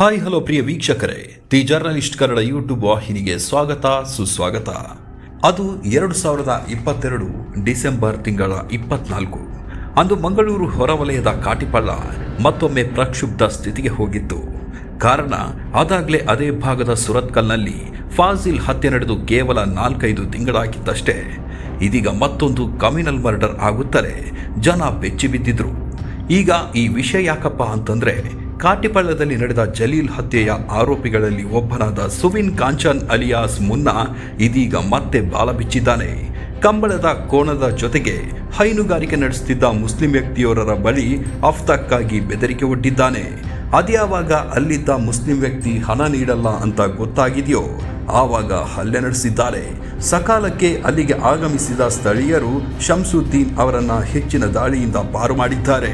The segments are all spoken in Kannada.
ಹಾಯ್ ಹಲೋ ಪ್ರಿಯ ವೀಕ್ಷಕರೇ, ದಿ ಜರ್ನಲಿಸ್ಟ್ ಕನ್ನಡ ಯೂಟ್ಯೂಬ್ ವಾಹಿನಿಗೆ ಸ್ವಾಗತ, ಸುಸ್ವಾಗತ. ಅದು ಎರಡು ಸಾವಿರದ ಇಪ್ಪತ್ತೆರಡು ಡಿಸೆಂಬರ್ ತಿಂಗಳ ಇಪ್ಪತ್ನಾಲ್ಕು. ಅಂದು ಮಂಗಳೂರು ಹೊರವಲಯದ ಕಾಟಿಪಳ್ಳ ಮತ್ತೊಮ್ಮೆ ಪ್ರಕ್ಷುಬ್ಧ ಸ್ಥಿತಿಗೆ ಹೋಗಿತ್ತು. ಕಾರಣ, ಅದಾಗಲೇ ಅದೇ ಭಾಗದ ಸುರತ್ಕಲ್ನಲ್ಲಿ ಫಾಜಿಲ್ ಹತ್ಯೆ ನಡೆದು ಕೇವಲ ನಾಲ್ಕೈದು ತಿಂಗಳಾಗಿದ್ದಷ್ಟೇ ಇದೀಗ ಮತ್ತೊಂದು ಕಮ್ಯುನಲ್ ಮರ್ಡರ್ ಆಗುತ್ತಲೇ ಜನ ಬೆಚ್ಚಿ ಬಿದ್ದಿದ್ರು ಈಗ ಈ ವಿಷಯ ಯಾಕಪ್ಪ ಅಂತಂದ್ರೆ ಕಾಟಿಪಳ್ಳದಲ್ಲಿ ನಡೆದ ಜಲೀಲ್ ಹತ್ಯೆಯ ಆರೋಪಿಗಳಲ್ಲಿ ಒಬ್ಬನಾದ ಸುವಿನ್ ಕಾಂಚನ್ ಅಲಿಯಾಸ್ ಮುನ್ನ ಇದೀಗ ಮತ್ತೆ ಬಾಲ ಬಿಚ್ಚಿದ್ದಾನೆ. ಕಂಬಳದ ಕೋಣದ ಜೊತೆಗೆ ಹೈನುಗಾರಿಕೆ ನಡೆಸುತ್ತಿದ್ದ ಮುಸ್ಲಿಂ ವ್ಯಕ್ತಿಯೋರರ ಬಳಿ ಅಫ್ತಕ್ಕಾಗಿ ಬೆದರಿಕೆ ಒಡ್ಡಿದ್ದಾನೆ. ಅದ್ಯಾವಾಗ ಅಲ್ಲಿದ್ದ ಮುಸ್ಲಿಂ ವ್ಯಕ್ತಿ ಹಣ ನೀಡಲ್ಲ ಅಂತ ಗೊತ್ತಾಗಿದೆಯೋ, ಆವಾಗ ಹಲ್ಲೆ ನಡೆಸಿದ್ದಾರೆ. ಸಕಾಲಕ್ಕೆ ಅಲ್ಲಿಗೆ ಆಗಮಿಸಿದ ಸ್ಥಳೀಯರು ಶಂಸುದ್ದೀನ್ ಅವರನ್ನ ಹೆಚ್ಚಿನ ದಾಳಿಯಿಂದ ಪಾರು ಮಾಡಿದ್ದಾರೆ.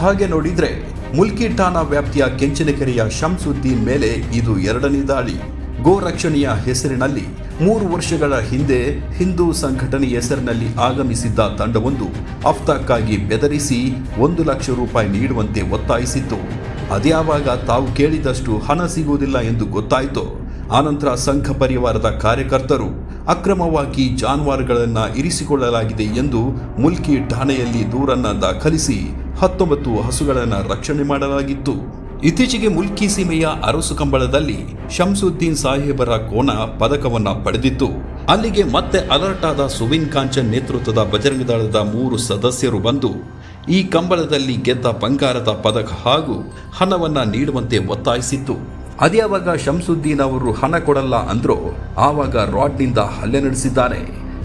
ಹಾಗೆ ನೋಡಿದ್ರೆ ಮುಲ್ಕಿ ಠಾಣಾ ವ್ಯಾಪ್ತಿಯ ಕೆಂಚನಕೆರೆಯ ಶಂಸುದ್ದೀನ್ ಮೇಲೆ ಇದು ಎರಡನೇ ದಾಳಿ. ಗೋ ರಕ್ಷಣೆಯ ಹೆಸರಿನಲ್ಲಿ ಮೂರು ವರ್ಷಗಳ ಹಿಂದೆ ಹಿಂದೂ ಸಂಘಟನೆ ಹೆಸರಿನಲ್ಲಿ ಆಗಮಿಸಿದ್ದ ತಂಡವೊಂದು ಅಫ್ತಾಕ್ಕಾಗಿ ಬೆದರಿಸಿ ಒಂದು ಲಕ್ಷ ರೂಪಾಯಿ ನೀಡುವಂತೆ ಒತ್ತಾಯಿಸಿತ್ತು. ಅದ್ಯಾವಾಗ ತಾವು ಕೇಳಿದಷ್ಟು ಹಣ ಸಿಗುವುದಿಲ್ಲ ಎಂದು ಗೊತ್ತಾಯಿತು. ಆನಂತರ ಸಂಘ ಪರಿವಾರದ ಕಾರ್ಯಕರ್ತರು ಅಕ್ರಮವಾಗಿ ಜಾನುವಾರುಗಳನ್ನು ಇರಿಸಿಕೊಳ್ಳಲಾಗಿದೆ ಎಂದು ಮುಲ್ಕಿ ಠಾಣೆಯಲ್ಲಿ ದೂರನ್ನು ದಾಖಲಿಸಿ ಹತ್ತೊಂಬತ್ತು ಹಸುಗಳನ್ನು ರಕ್ಷಣೆ ಮಾಡಲಾಗಿತ್ತು. ಇತ್ತೀಚೆಗೆ ಮುಲ್ಕಿ ಸೀಮೆಯ ಅರಸು ಕಂಬಳದಲ್ಲಿ ಶಂಸುದ್ದೀನ್ ಸಾಹೇಬರ ಕೋಣ ಪದಕವನ್ನ ಪಡೆದಿತ್ತು. ಅಲ್ಲಿಗೆ ಮತ್ತೆ ಅಲರ್ಟ್ ಆದ ಸುವಿನ್ ಕಾಂಚನ್ ನೇತೃತ್ವದ ಬಜರಂಗ ದಳದ ಮೂರು ಸದಸ್ಯರು ಬಂದು ಈ ಕಂಬಳದಲ್ಲಿ ಗೆದ್ದ ಬಂಗಾರದ ಪದಕ ಹಾಗೂ ಹಣವನ್ನ ನೀಡುವಂತೆ ಒತ್ತಾಯಿಸಿತ್ತು. ಅದ್ಯಾವಾಗ ಶಂಸುದ್ದೀನ್ ಅವರು ಹಣ ಕೊಡಲ್ಲ ಅಂದ್ರೋ ಆವಾಗ ರಾಡ್ನಿಂದ ಹಲ್ಲೆ ನಡೆಸಿದ್ದಾರೆ.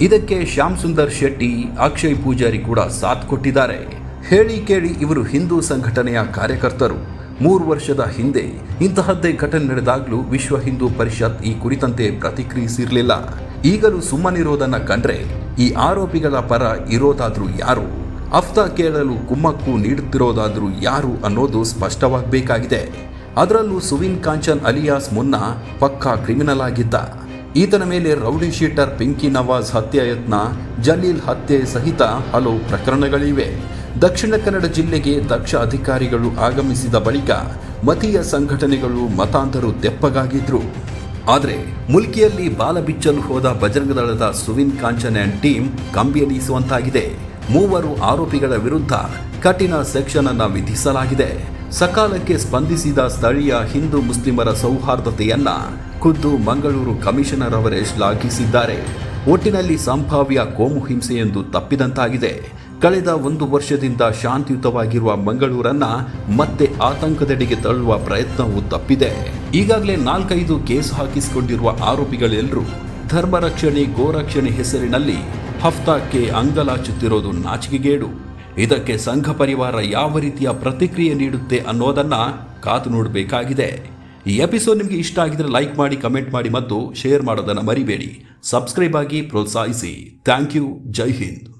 ಇದಕ್ಕೆ ಶ್ಯಾಮ್ ಸುಂದರ್ ಶೆಟ್ಟಿ, ಅಕ್ಷಯ್ ಪೂಜಾರಿ ಕೂಡ ಸಾಥ್ ಕೊಟ್ಟಿದ್ದಾರೆ. ಹೇಳಿ ಕೇಳಿ ಇವರು ಹಿಂದೂ ಸಂಘಟನೆಯ ಕಾರ್ಯಕರ್ತರು. ಮೂರು ವರ್ಷದ ಹಿಂದೆ ಇಂತಹದ್ದೇ ಘಟನೆ ನಡೆದಾಗಲೂ ವಿಶ್ವ ಹಿಂದೂ ಪರಿಷತ್ ಈ ಕುರಿತಂತೆ ಪ್ರತಿಕ್ರಿಯಿಸಿರಲಿಲ್ಲ. ಈಗಲೂ ಸುಮ್ಮನಿರೋದನ್ನ ಕಂಡ್ರೆ ಈ ಆರೋಪಿಗಳ ಪರ ಇರೋದಾದ್ರೂ ಯಾರು? ಅಫ್ತಾ ಕೇಳಲು ಕುಮ್ಮಕ್ಕು ನೀಡುತ್ತಿರೋದಾದ್ರೂ ಯಾರು ಅನ್ನೋದು ಸ್ಪಷ್ಟವಾಗಬೇಕಾಗಿದೆ. ಅದರಲ್ಲೂ ಸುವಿನ್ ಕಾಂಚನ್ ಅಲಿಯಾಸ್ ಮುನ್ನ ಪಕ್ಕಾ ಕ್ರಿಮಿನಲ್ ಆಗಿದ್ದ. ಈತನ ಮೇಲೆ ರೌಡಿ ಶೀಟರ್ ಪಿಂಕಿ ನವಾಜ್ ಹತ್ಯೆ ಯತ್ನ ಜಲೀಲ್ ಹತ್ಯೆ ಸಹಿತ ಹಲವು ಪ್ರಕರಣಗಳಿವೆ. ದಕ್ಷಿಣ ಕನ್ನಡ ಜಿಲ್ಲೆಗೆ ದಕ್ಷ ಅಧಿಕಾರಿಗಳು ಆಗಮಿಸಿದ ಬಳಿಕ ಮತೀಯ ಸಂಘಟನೆಗಳು ಮತಾಂಧರು ತೆಪ್ಪಗಾಗಿದ್ರು ಆದರೆ ಮುಲ್ಕಿಯಲ್ಲಿ ಬಾಲ ಬಿಚ್ಚಲು ಹೋದ ಬಜರಂಗ ದಳದ ಸುವಿನ್ ಕಾಂಚನ್ ಅಂಡ್ ಟೀಮ್ ಕಂಬಿಯಲಿಸುವಂತಾಗಿದೆ ಮೂವರು ಆರೋಪಿಗಳ ವಿರುದ್ಧ ಕಠಿಣ ಸೆಕ್ಷನ್ ಅನ್ನು ವಿಧಿಸಲಾಗಿದೆ. ಸಕಾಲಕ್ಕೆ ಸ್ಪಂದಿಸಿದ ಸ್ಥಳೀಯ ಹಿಂದೂ ಮುಸ್ಲಿಮರ ಸೌಹಾರ್ದತೆಯನ್ನ ಖುದ್ದು ಮಂಗಳೂರು ಕಮಿಷನರ್ ಅವರೇ ಶ್ಲಾಘಿಸಿದ್ದಾರೆ. ಒಟ್ಟಿನಲ್ಲಿ ಸಂಭಾವ್ಯ ಕೋಮು ಹಿಂಸೆಯೆಂದು ತಪ್ಪಿದಂತಾಗಿದೆ. ಕಳೆದ ಒಂದು ವರ್ಷದಿಂದ ಶಾಂತಿಯುತವಾಗಿರುವ ಮಂಗಳೂರನ್ನ ಮತ್ತೆ ಆತಂಕದೆಡೆಗೆ ತಳ್ಳುವ ಪ್ರಯತ್ನವೂ ತಪ್ಪಿದೆ. ಈಗಾಗಲೇ ನಾಲ್ಕೈದು ಕೇಸ್ ಹಾಕಿಸಿಕೊಂಡಿರುವ ಆರೋಪಿಗಳೆಲ್ಲರೂ ಧರ್ಮರಕ್ಷಣೆ ಗೋರಕ್ಷಣೆ ಹೆಸರಿನಲ್ಲಿ ಹಫ್ತಾಕ್ಕೆ ಅಂಗಲಾಚುತ್ತಿರೋದು ನಾಚಿಕೆಗೇಡು. ಇದಕ್ಕೆ ಸಂಘ ಪರಿವಾರ ಯಾವ ರೀತಿಯ ಪ್ರತಿಕ್ರಿಯೆ ನೀಡುತ್ತೆ ಅನ್ನೋದನ್ನ ಕಾದು ನೋಡಬೇಕಾಗಿದೆ. ಈ ಎಪಿಸೋಡ್ ನಿಮಗೆ ಇಷ್ಟ ಆಗಿದ್ರೆ ಲೈಕ್ ಮಾಡಿ, ಕಮೆಂಟ್ ಮಾಡಿ ಮತ್ತು ಶೇರ್ ಮಾಡೋದನ್ನು ಮರಿಬೇಡಿ. ಸಬ್ಸ್ಕ್ರೈಬ್ ಆಗಿ ಪ್ರೋತ್ಸಾಹಿಸಿ. Thank you. ಜೈ ಹಿಂದ್.